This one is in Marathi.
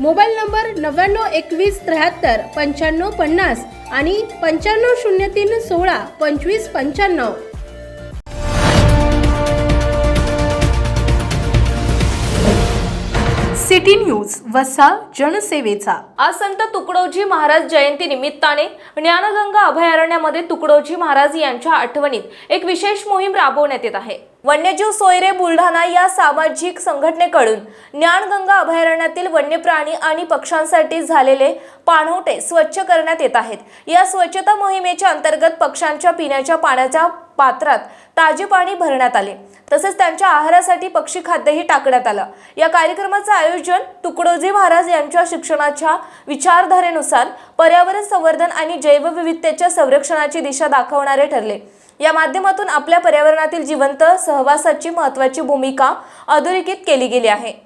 मोबाईल नंबर नव्याण्णव एकवीस त्र्याहत्तर पंच्याण्णव पन्नास आणि पंच्याण्णव शून्य तीन सोळा पंचवीस पंच्याण्णव. सिटी न्यूज वसा जनसेवेचा. आज संत तुकडोजी महाराज जयंती निमित्ताने ज्ञानगंगा अभयारण्यामध्ये तुकडोजी महाराज यांच्या आठवणीत एक विशेष मोहीम राबवण्यात येत आहे. वन्यजीव सोयरे बुलढाणा या सामाजिक संघटनेकडून ज्ञानगंगा अभयारण्यातील वन्य प्राणी आणि पक्ष्यांसाठी झालेले पाणवठे स्वच्छ करण्यात येत आहेत. या स्वच्छता मोहिमेच्या अंतर्गत पक्ष्यांच्या पिण्याच्या पाण्याच्या पात्रात ताजे पाणी भरण्यात आले. तसेच त्यांच्या आहारासाठी पक्षी खाद्यही टाकण्यात आलं. या कार्यक्रमाचं आयोजन तुकडोजी महाराज यांच्या शिक्षणाच्या विचारधारेनुसार पर्यावरण संवर्धन आणि जैवविविधतेच्या संरक्षणाची दिशा दाखवणारे ठरले. या माध्यमातून आपल्या पर्यावरणातील जिवंत सहवासाची महत्त्वाची भूमिका अधोरेखित केली गेली आहे.